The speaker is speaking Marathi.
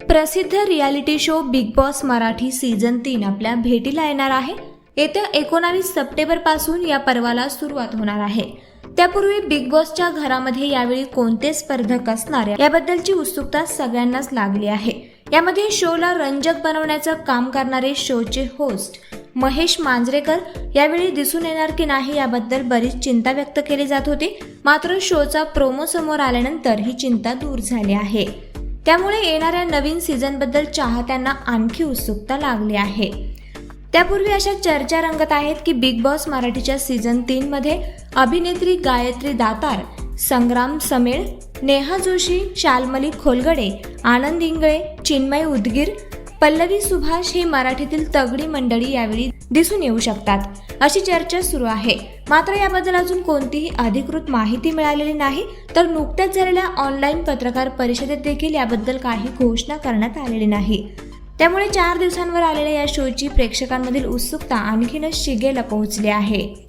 प्रसिद्ध reality show Big Boss Marathi season तीन आपल्या भेटीला येणार आहे. येत्या एकोणावीस सप्टेंबरपासून या पर्वाला सुरुवात होणार आहे. त्यापूर्वी बिग बॉसच्या घरामध्ये यावेळी कोणते स्पर्धक असणार याबद्दलची उत्सुकता सगळ्यांनाच लागली आहे. यामध्ये शोला रंजक बनवण्याचं काम करणारे शोचे होस्ट महेश मांजरेकर यावेळी दिसून येणार की नाही याबद्दल बरीच चिंता व्यक्त केली जात होती. मात्र शोचा प्रोमो समोर आल्यानंतर ही चिंता दूर झाली आहे. त्यामुळे येणाऱ्या नवीन सीझनबद्दल चाहत्यांना आणखी उत्सुकता लागली आहे. त्यापूर्वी अशा चर्चा रंगत आहेत की बिग बॉस मराठीच्या सीझन तीनमध्ये अभिनेत्री गायत्री दातार संग्राम समेळ नेहा जोशी शालमली खोलगडे आनंद इंगळे चिन्मय उदगीर पल्लवी सुभाष ही मराठीतील तगडी मंडळी यावेळी दिसून येऊ शकतात. अशी चर्चा सुरू आहे. मात्र याबद्दल अजून कोणतीही अधिकृत माहिती मिळालेली नाही तर नुकत्याच झालेल्या ऑनलाईन पत्रकार परिषदेत देखील याबद्दल काही घोषणा करण्यात आलेली नाही. त्यामुळे चार दिवसांवर आलेल्या या शोची प्रेक्षकांमधील उत्सुकता आणखीनच शिगेला पोहोचली आहे.